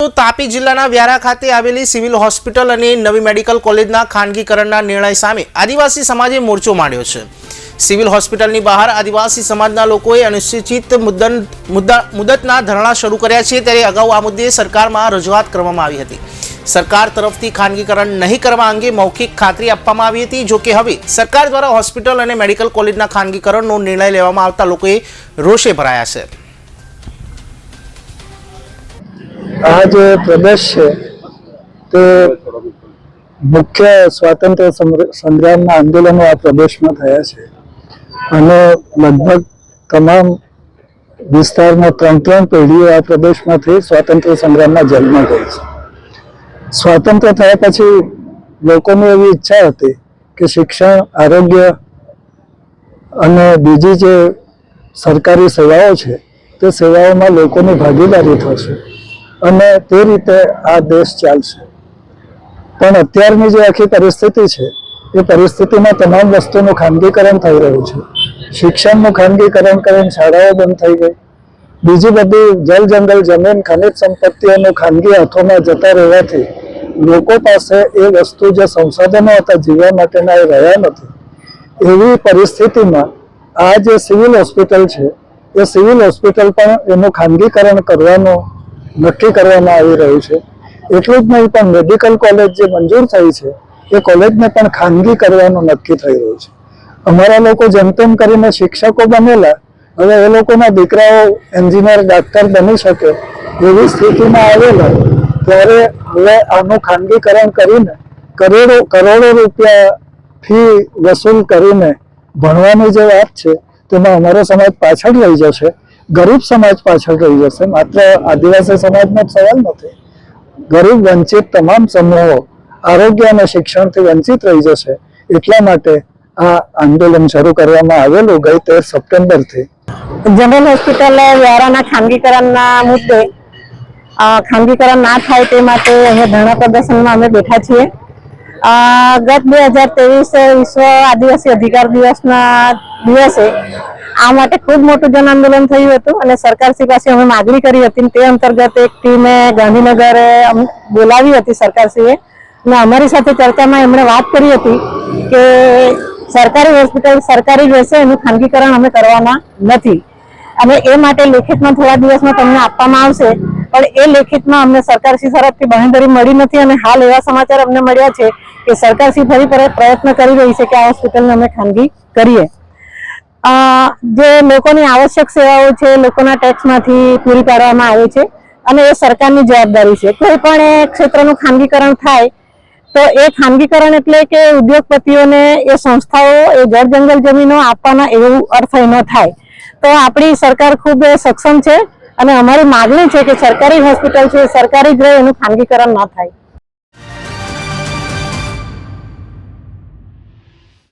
તો તાપી જિલ્લાના વ્યારા ખાતે આવેલી સિવિલ હોસ્પિટલ અને નવી મેડિકલ કોલેજના ખાનગીકરણના નિર્ણય સામે આદિવાસી સમાજે મોરચો માંડ્યો છે. સિવિલ હોસ્પિટલની બહાર આદિવાસી સમાજના લોકોએ અનુસૂચિત મુદ્દન, મુદ્દા, મુદતના ધરણા શરૂ કર્યા છે ત્યારે અગાઉ આ મુદ્દે સરકારમાં રજૂઆત કરવામાં આવી હતી. સરકાર તરફથી ખાનગીકરણ નહીં કરવા અંગે મૌખિક ખાતરી આપવામાં આવી હતી, જો કે હવે સરકાર દ્વારા હોસ્પિટલ અને મેડિકલ કોલેજના ખાનગીકરણનો નિર્ણય લેવામાં આવતા લોકોએ રોષે ભરાયા છે. આ જે પ્રદેશ છે, તે મુખ્ય સ્વાતંત્ર્ય સંગ્ર- સંગ્રામના આંદોલનો આ પ્રદેશમાં થયા છે. અને લગભગ તમામ વિસ્તારમાં ત્રણ ત્રણ પેઢીઓ આ પ્રદેશમાંથી સ્વાતંત્ર્ય સંગ્રામમાં જન્મ ગઈ છે. સ્વાતંત્ર્ય થયા પછી લોકોની એવી ઈચ્છા હતી કે શિક્ષણ, આરોગ્ય અને બીજી જે સરકારી સેવાઓ છે, તે સેવાઓમાં લોકોની ભાગીદારી થશે. અને તે રીતે આ દેશ ચાલશે. પણ અત્યારની જે આખી પરિસ્થિતિ છે, એ પરિસ્થિતિમાં તમામ વસ્તુનું ખાનગીકરણ થઈ રહ્યું છે. શિક્ષણનું ખાનગીકરણ કરીને શાળાઓ બંધ થઈ ગઈ. બીજી બધી જલ જંગલ, જમીન, ખનિજ સંપત્તિઓનું ખાનગી હાથોમાં જતા રહેવાથી લોકો પાસે એ વસ્તુ જે સંસાધનો હતા જીવવા માટેના એ રહ્યા નથી. એવી પરિસ્થિતિમાં આ જે સિવિલ હોસ્પિટલ છે, એ સિવિલ હોસ્પિટલ પણ એનું ખાનગીકરણ કરવાનું નક્કી કરવામાં આવી રહ્યું છે. એટલું જ નહીં પણ મેડિકલ કોલેજ જે મંજૂર થઈ છે, એ કોલેજને પણ ખાનગી કરવાનું નક્કી થઈ રહ્યું છે. અમારા લોકો જેમ તેમ કરીને શિક્ષકો બનેલા, હવે એ લોકોના દીકરાઓ એન્જિનિયર, ડાક્ટર બની શકે એવી સ્થિતિમાં આવેલા, ત્યારે હવે આનું ખાનગીકરણ કરીને કરોડો કરોડો રૂપિયા ફી વસૂલ કરીને ભણવાની જે વાત છે, તેમાં અમારો સમાજ પાછળ રહી જશે. ગરીબ સમાજ પાછળ રહી જશે. માત્ર આદિવાસી સમાજનો સવાલ નથી. ગરીબ, વંચિત તમામ સમૂહો આરોગ્ય અને શિક્ષણથી વંચિત રહી જશે. એટલા માટે આ આંદોલન શરૂ કરવામાં આવેલું ગઈ તેર સપ્ટેમ્બરથી. જનરલ હોસ્પિટલ વ્યારાના ખાનગીકરણના મુદ્દે ખાનગીકરણ ના થાય તે માટે અહીંયા ધરણા પ્રદર્શનમાં અમે બેઠા છીએ. ગત બે હજાર ત્રેવીસ વિશ્વ આદિવાસી અધિકાર દિવસના દિવસે આ માટે ખૂબ મોટું જન આંદોલન થયું હતું અને સરકારશ્રી પાસે અમે માગણી કરી હતી તે અંતર્ગત એક ટીમે ગાંધીનગર બોલાવી હતી સરકારશ્રીએ અને અમારી સાથે ચર્ચામાં એમણે વાત કરી હતી કે સરકારી હોસ્પિટલ સરકારી જ રહેશે, એનું ખાનગીકરણ અમે કરવાના નથી. અને એ માટે લેખિતમાં થોડા દિવસમાં તમને આપવામાં આવશે, પણ એ લેખિતમાં અમને સરકારશ્રી તરફથી બાંહેધરી મળી નથી અને હાલ એવા સમાચાર અમને મળ્યા છે કે સરકારશ્રી ફરી પર- પ્રયત્ન કરી રહી છે કે આ હોસ્પિટલને અમે ખાનગી કરીએ. જે લોકોની આવશ્યક સેવાઓ છે, લોકોના ટેક્સમાંથી પૂરી પાડવામાં આવે છે અને એ સરકારની જવાબદારી છે. કોઈ પણ એ ક્ષેત્રનું ખાનગીકરણ થાય, તો એ ખાનગીકરણ એટલે કે ઉદ્યોગપતિઓને એ સંસ્થાઓ, એ જળ જંગલ જમીનો આપવાના એવું અર્થ ન થાય. તો આપણી સરકાર ખૂબ સક્ષમ છે અને અમારી માગણી છે કે સરકારી હોસ્પિટલ છે, સરકારી જ રહે એનું ખાનગીકરણ ન થાય.